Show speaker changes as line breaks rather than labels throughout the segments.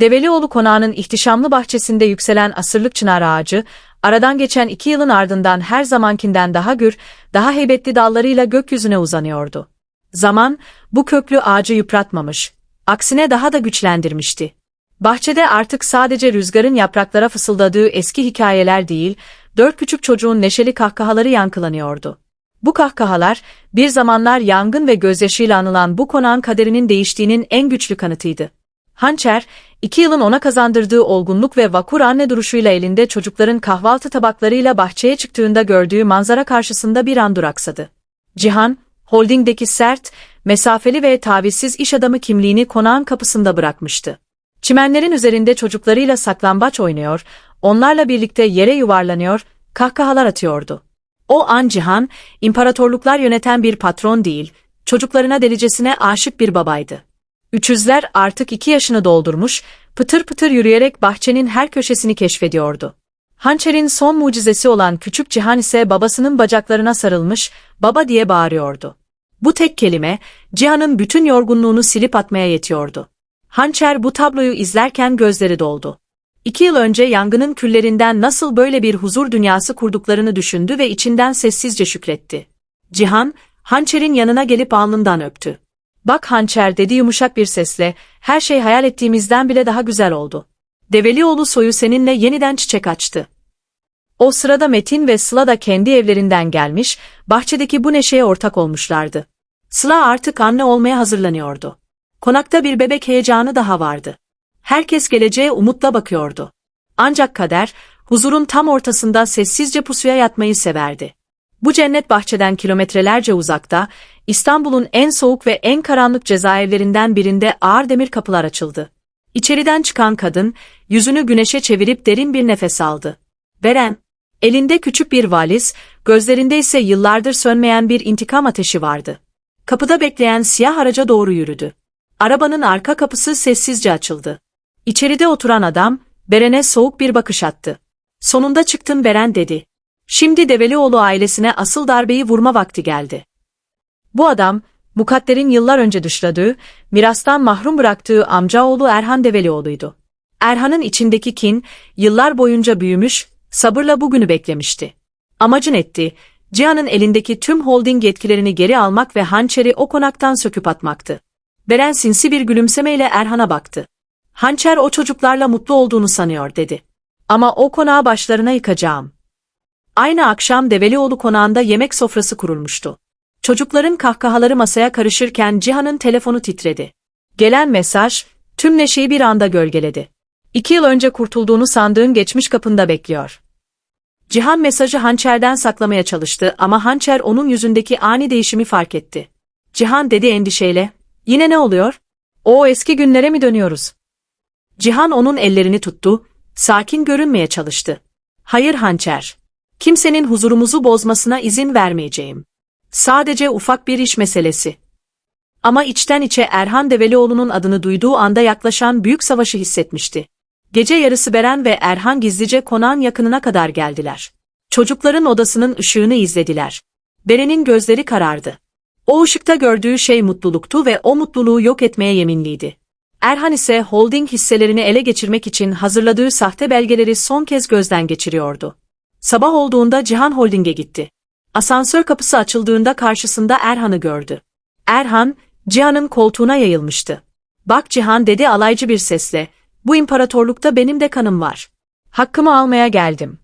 Develioğlu konağının ihtişamlı bahçesinde yükselen asırlık çınar ağacı, aradan geçen iki yılın ardından her zamankinden daha gür, daha heybetli dallarıyla gökyüzüne uzanıyordu. Zaman, bu köklü ağacı yıpratmamış, aksine daha da güçlendirmişti. Bahçede artık sadece rüzgarın yapraklara fısıldadığı eski hikayeler değil, dört küçük çocuğun neşeli kahkahaları yankılanıyordu. Bu kahkahalar, bir zamanlar yangın ve gözyaşıyla anılan bu konağın kaderinin değiştiğinin en güçlü kanıtıydı. Hançer, iki yılın ona kazandırdığı olgunluk ve vakur anne duruşuyla elinde çocukların kahvaltı tabaklarıyla bahçeye çıktığında gördüğü manzara karşısında bir an duraksadı. Cihan, holdingdeki sert, mesafeli ve tavizsiz iş adamı kimliğini konağın kapısında bırakmıştı. Çimenlerin üzerinde çocuklarıyla saklambaç oynuyor, onlarla birlikte yere yuvarlanıyor, kahkahalar atıyordu. O an Cihan, imparatorluklar yöneten bir patron değil, çocuklarına delicesine aşık bir babaydı. Üçüzler artık iki yaşını doldurmuş, pıtır pıtır yürüyerek bahçenin her köşesini keşfediyordu. Hançer'in son mucizesi olan küçük Cihan ise babasının bacaklarına sarılmış, baba diye bağırıyordu. Bu tek kelime, Cihan'ın bütün yorgunluğunu silip atmaya yetiyordu. Hançer bu tabloyu izlerken gözleri doldu. İki yıl önce yangının küllerinden nasıl böyle bir huzur dünyası kurduklarını düşündü ve içinden sessizce şükretti. Cihan, Hançer'in yanına gelip alnından öptü. Bak Hançer dedi yumuşak bir sesle, her şey hayal ettiğimizden bile daha güzel oldu. Develioğlu soyu seninle yeniden çiçek açtı. O sırada Metin ve Sıla da kendi evlerinden gelmiş, bahçedeki bu neşeye ortak olmuşlardı. Sıla artık anne olmaya hazırlanıyordu. Konakta bir bebek heyecanı daha vardı. Herkes geleceğe umutla bakıyordu. Ancak kader, huzurun tam ortasında sessizce pusuya yatmayı severdi. Bu cennet bahçeden kilometrelerce uzakta, İstanbul'un en soğuk ve en karanlık cezaevlerinden birinde ağır demir kapılar açıldı. İçeriden çıkan kadın, yüzünü güneşe çevirip derin bir nefes aldı. Beren, elinde küçük bir valiz, gözlerinde ise yıllardır sönmeyen bir intikam ateşi vardı. Kapıda bekleyen siyah araca doğru yürüdü. Arabanın arka kapısı sessizce açıldı. İçeride oturan adam, Beren'e soğuk bir bakış attı. Sonunda çıktın Beren dedi. Şimdi Develioğlu ailesine asıl darbeyi vurma vakti geldi. Bu adam, Mukadder'in yıllar önce dışladığı, mirastan mahrum bıraktığı amcaoğlu Erhan Develioğlu'ydu. Erhan'ın içindeki kin, yıllar boyunca büyümüş, sabırla bugünü beklemişti. Amacın etti, Cihan'ın elindeki tüm holding yetkilerini geri almak ve hançeri o konaktan söküp atmaktı. Beren sinsi bir gülümsemeyle Erhan'a baktı. Hançer o çocuklarla mutlu olduğunu sanıyor dedi. Ama o konağı başlarına yıkacağım. Aynı akşam Develioğlu konağında yemek sofrası kurulmuştu. Çocukların kahkahaları masaya karışırken Cihan'ın telefonu titredi. Gelen mesaj, tüm neşeyi bir anda gölgeledi. İki yıl önce kurtulduğunu sandığın geçmiş kapında bekliyor. Cihan mesajı hançerden saklamaya çalıştı ama hançer onun yüzündeki ani değişimi fark etti. Cihan dedi endişeyle, yine ne oluyor? O eski günlere mi dönüyoruz? Cihan onun ellerini tuttu, sakin görünmeye çalıştı. Hayır hançer. Kimsenin huzurumuzu bozmasına izin vermeyeceğim. Sadece ufak bir iş meselesi. Ama içten içe Erhan Develioğlu'nun adını duyduğu anda yaklaşan büyük savaşı hissetmişti. Gece yarısı Beren ve Erhan gizlice konağın yakınına kadar geldiler. Çocukların odasının ışığını izlediler. Beren'in gözleri karardı. O ışıkta gördüğü şey mutluluktu ve o mutluluğu yok etmeye yeminliydi. Erhan ise holding hisselerini ele geçirmek için hazırladığı sahte belgeleri son kez gözden geçiriyordu. Sabah olduğunda Cihan Holding'e gitti. Asansör kapısı açıldığında karşısında Erhan'ı gördü. Erhan, Cihan'ın koltuğuna yayılmıştı. Bak Cihan dedi alaycı bir sesle, bu imparatorlukta benim de kanım var. Hakkımı almaya geldim.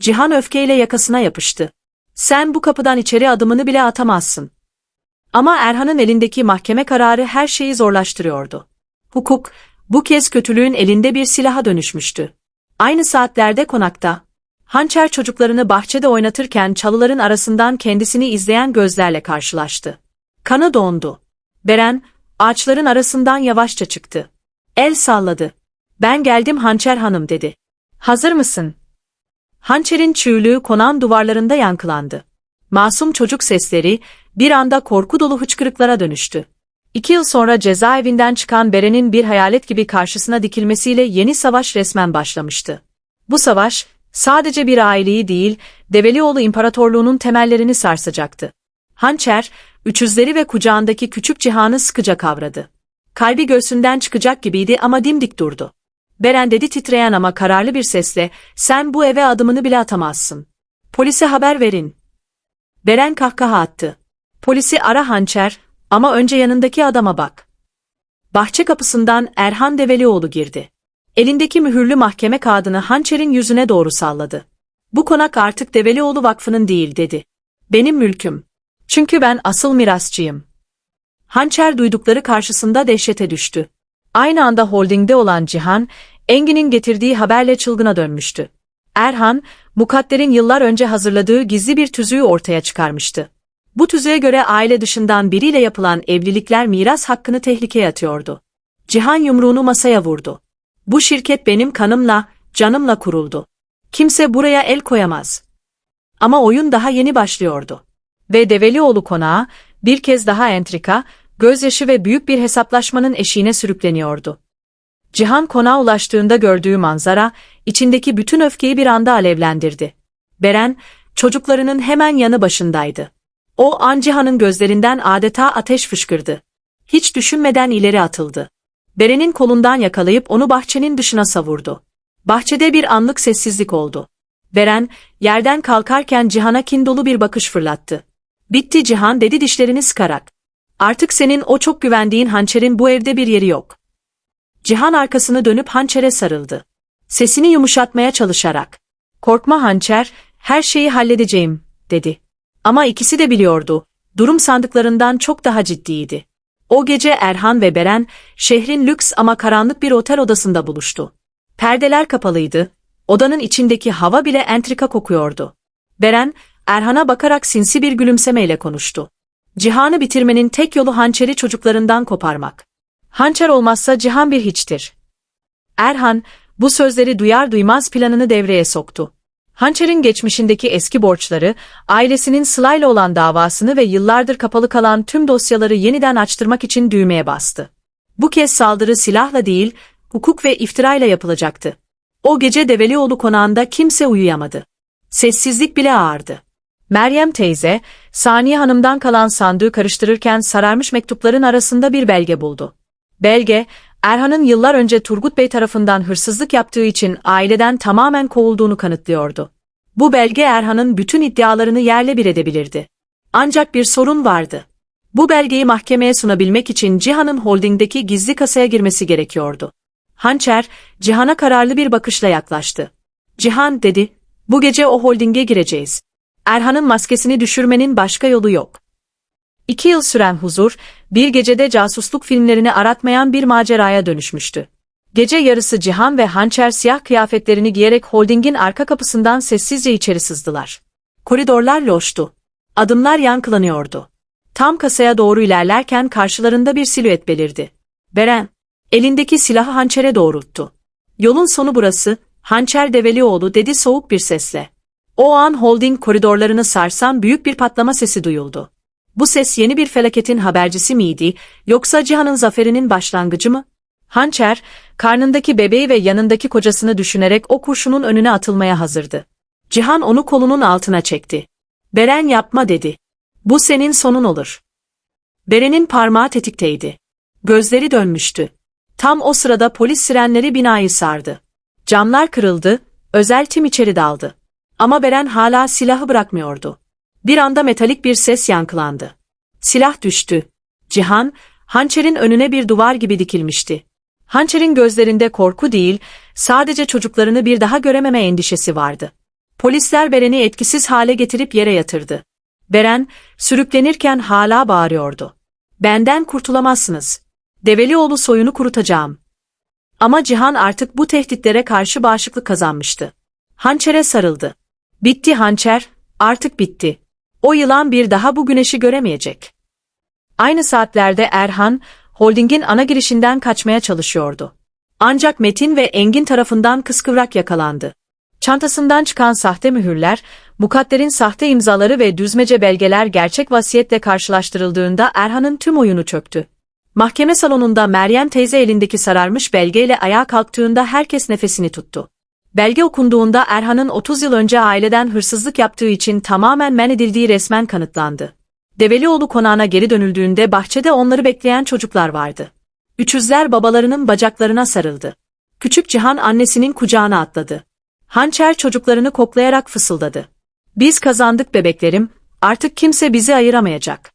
Cihan öfkeyle yakasına yapıştı. Sen bu kapıdan içeri adımını bile atamazsın. Ama Erhan'ın elindeki mahkeme kararı her şeyi zorlaştırıyordu. Hukuk, bu kez kötülüğün elinde bir silaha dönüşmüştü. Aynı saatlerde konakta, Hançer çocuklarını bahçede oynatırken çalıların arasından kendisini izleyen gözlerle karşılaştı. Kanı dondu. Beren, ağaçların arasından yavaşça çıktı. El salladı. Ben geldim Hançer hanım dedi. Hazır mısın? Hançer'in çığlığı konan duvarlarında yankılandı. Masum çocuk sesleri bir anda korku dolu hıçkırıklara dönüştü. İki yıl sonra cezaevinden çıkan Beren'in bir hayalet gibi karşısına dikilmesiyle yeni savaş resmen başlamıştı. Bu savaş, sadece bir aileyi değil, Develioğlu İmparatorluğu'nun temellerini sarsacaktı. Hançer, üçüzleri ve kucağındaki küçük cihanı sıkıca kavradı. Kalbi göğsünden çıkacak gibiydi ama dimdik durdu. Beren dedi titreyen ama kararlı bir sesle, sen bu eve adımını bile atamazsın. Polise haber verin. Beren kahkaha attı. Polisi ara hançer ama önce yanındaki adama bak. Bahçe kapısından Erhan Develioğlu girdi. Elindeki mühürlü mahkeme kağıdını hançerin yüzüne doğru salladı. Bu konak artık Develioğlu Vakfı'nın değil dedi. Benim mülküm. Çünkü ben asıl mirasçıyım. Hançer duydukları karşısında dehşete düştü. Aynı anda holdingde olan Cihan, Engin'in getirdiği haberle çılgına dönmüştü. Erhan, Mukadder'in yıllar önce hazırladığı gizli bir tüzüğü ortaya çıkarmıştı. Bu tüzüğe göre aile dışından biriyle yapılan evlilikler miras hakkını tehlikeye atıyordu. Cihan yumruğunu masaya vurdu. Bu şirket benim kanımla, canımla kuruldu. Kimse buraya el koyamaz. Ama oyun daha yeni başlıyordu. Ve Develioğlu konağı, bir kez daha entrika, gözyaşı ve büyük bir hesaplaşmanın eşiğine sürükleniyordu. Cihan konağa ulaştığında gördüğü manzara, içindeki bütün öfkeyi bir anda alevlendirdi. Beren, çocuklarının hemen yanı başındaydı. O an Cihan'ın gözlerinden adeta ateş fışkırdı. Hiç düşünmeden ileri atıldı. Beren'in kolundan yakalayıp onu bahçenin dışına savurdu. Bahçede bir anlık sessizlik oldu. Beren, yerden kalkarken Cihan'a kin dolu bir bakış fırlattı. Bitti Cihan dedi dişlerini sıkarak. Artık senin o çok güvendiğin hançerin bu evde bir yeri yok. Cihan arkasını dönüp hançere sarıldı. Sesini yumuşatmaya çalışarak. Korkma hançer, her şeyi halledeceğim, dedi. Ama ikisi de biliyordu. Durum sandıklarından çok daha ciddiydi. O gece Erhan ve Beren, şehrin lüks ama karanlık bir otel odasında buluştu. Perdeler kapalıydı, odanın içindeki hava bile entrika kokuyordu. Beren, Erhan'a bakarak sinsi bir gülümsemeyle konuştu. Cihan'ı bitirmenin tek yolu hançeri çocuklarından koparmak. Hançer olmazsa Cihan bir hiçtir. Erhan, bu sözleri duyar duymaz planını devreye soktu. Hançer'in geçmişindeki eski borçları, ailesinin Sıla'yla olan davasını ve yıllardır kapalı kalan tüm dosyaları yeniden açtırmak için düğmeye bastı. Bu kez saldırı silahla değil, hukuk ve iftirayla yapılacaktı. O gece Develioğlu konağında kimse uyuyamadı. Sessizlik bile ağırdı. Meryem teyze, Saniye Hanım'dan kalan sandığı karıştırırken sararmış mektupların arasında bir belge buldu. Belge, Erhan'ın yıllar önce Turgut Bey tarafından hırsızlık yaptığı için aileden tamamen kovulduğunu kanıtlıyordu. Bu belge Erhan'ın bütün iddialarını yerle bir edebilirdi. Ancak bir sorun vardı. Bu belgeyi mahkemeye sunabilmek için Cihan'ın holdingdeki gizli kasaya girmesi gerekiyordu. Hançer, Cihan'a kararlı bir bakışla yaklaştı. Cihan dedi, bu gece o holdinge gireceğiz. Erhan'ın maskesini düşürmenin başka yolu yok. İki yıl süren huzur, bir gecede casusluk filmlerini aratmayan bir maceraya dönüşmüştü. Gece yarısı Cihan ve Hançer siyah kıyafetlerini giyerek holdingin arka kapısından sessizce içeri sızdılar. Koridorlar loştu. Adımlar yankılanıyordu. Tam kasaya doğru ilerlerken karşılarında bir silüet belirdi. Beren, elindeki silahı hançere doğrulttu. Yolun sonu burası, hançer Develioğlu dedi soğuk bir sesle. O an holding koridorlarını sarsan büyük bir patlama sesi duyuldu. Bu ses yeni bir felaketin habercisi miydi, yoksa Cihan'ın zaferinin başlangıcı mı? Hançer, karnındaki bebeği ve yanındaki kocasını düşünerek o kurşunun önüne atılmaya hazırdı. Cihan onu kolunun altına çekti. Beren yapma dedi. Bu senin sonun olur. Beren'in parmağı tetikteydi. Gözleri dönmüştü. Tam o sırada polis sirenleri binayı sardı. Camlar kırıldı, özel tim içeri daldı. Ama Beren hala silahı bırakmıyordu. Bir anda metalik bir ses yankılandı. Silah düştü. Cihan, hançerin önüne bir duvar gibi dikilmişti. Hançerin gözlerinde korku değil, sadece çocuklarını bir daha görememe endişesi vardı. Polisler Beren'i etkisiz hale getirip yere yatırdı. Beren, sürüklenirken hala bağırıyordu. Benden kurtulamazsınız. Develioğlu soyunu kurutacağım. Ama Cihan artık bu tehditlere karşı bağışıklık kazanmıştı. Hançere sarıldı. Bitti hançer, artık bitti. O yılan bir daha bu güneşi göremeyecek. Aynı saatlerde Erhan, holdingin ana girişinden kaçmaya çalışıyordu. Ancak Metin ve Engin tarafından kıskıvrak yakalandı. Çantasından çıkan sahte mühürler, mukadderin sahte imzaları ve düzmece belgeler gerçek vasiyetle karşılaştırıldığında Erhan'ın tüm oyunu çöktü. Mahkeme salonunda Meryem teyze elindeki sararmış belgeyle ayağa kalktığında herkes nefesini tuttu. Belge okunduğunda Erhan'ın 30 yıl önce aileden hırsızlık yaptığı için tamamen men edildiği resmen kanıtlandı. Develioğlu konağına geri dönüldüğünde bahçede onları bekleyen çocuklar vardı. Üçüzler babalarının bacaklarına sarıldı. Küçük Cihan annesinin kucağına atladı. Hançer çocuklarını koklayarak fısıldadı. Biz kazandık bebeklerim, artık kimse bizi ayıramayacak.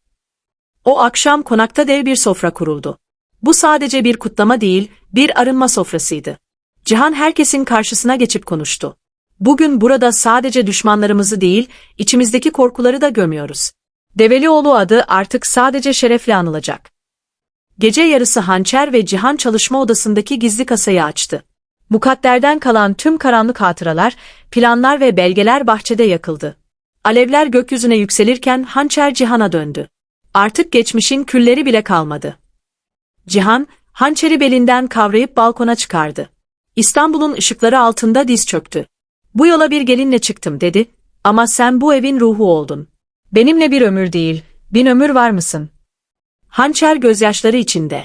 O akşam konakta dev bir sofra kuruldu. Bu sadece bir kutlama değil, bir arınma sofrasıydı. Cihan herkesin karşısına geçip konuştu. Bugün burada sadece düşmanlarımızı değil, içimizdeki korkuları da gömüyoruz. Develioğlu adı artık sadece şerefle anılacak. Gece yarısı Hançer ve Cihan çalışma odasındaki gizli kasayı açtı. Mukadderden kalan tüm karanlık hatıralar, planlar ve belgeler bahçede yakıldı. Alevler gökyüzüne yükselirken Hançer Cihan'a döndü. Artık geçmişin külleri bile kalmadı. Cihan, hançeri belinden kavrayıp balkona çıkardı. İstanbul'un ışıkları altında diz çöktü. Bu yola bir gelinle çıktım dedi ama sen bu evin ruhu oldun. Benimle bir ömür değil, bin ömür var mısın? Hançer gözyaşları içinde.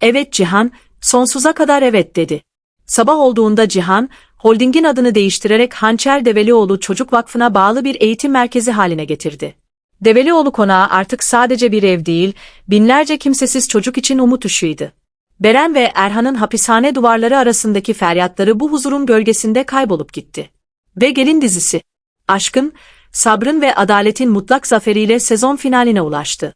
Evet Cihan, sonsuza kadar evet dedi. Sabah olduğunda Cihan, holdingin adını değiştirerek Hançer Develioğlu Çocuk Vakfı'na bağlı bir eğitim merkezi haline getirdi. Develioğlu konağı artık sadece bir ev değil, binlerce kimsesiz çocuk için umut ışığıydı. Beren ve Erhan'ın hapishane duvarları arasındaki feryatları bu huzurun gölgesinde kaybolup gitti. Ve Gelin dizisi, aşkın, sabrın ve adaletin mutlak zaferiyle sezon finaline ulaştı.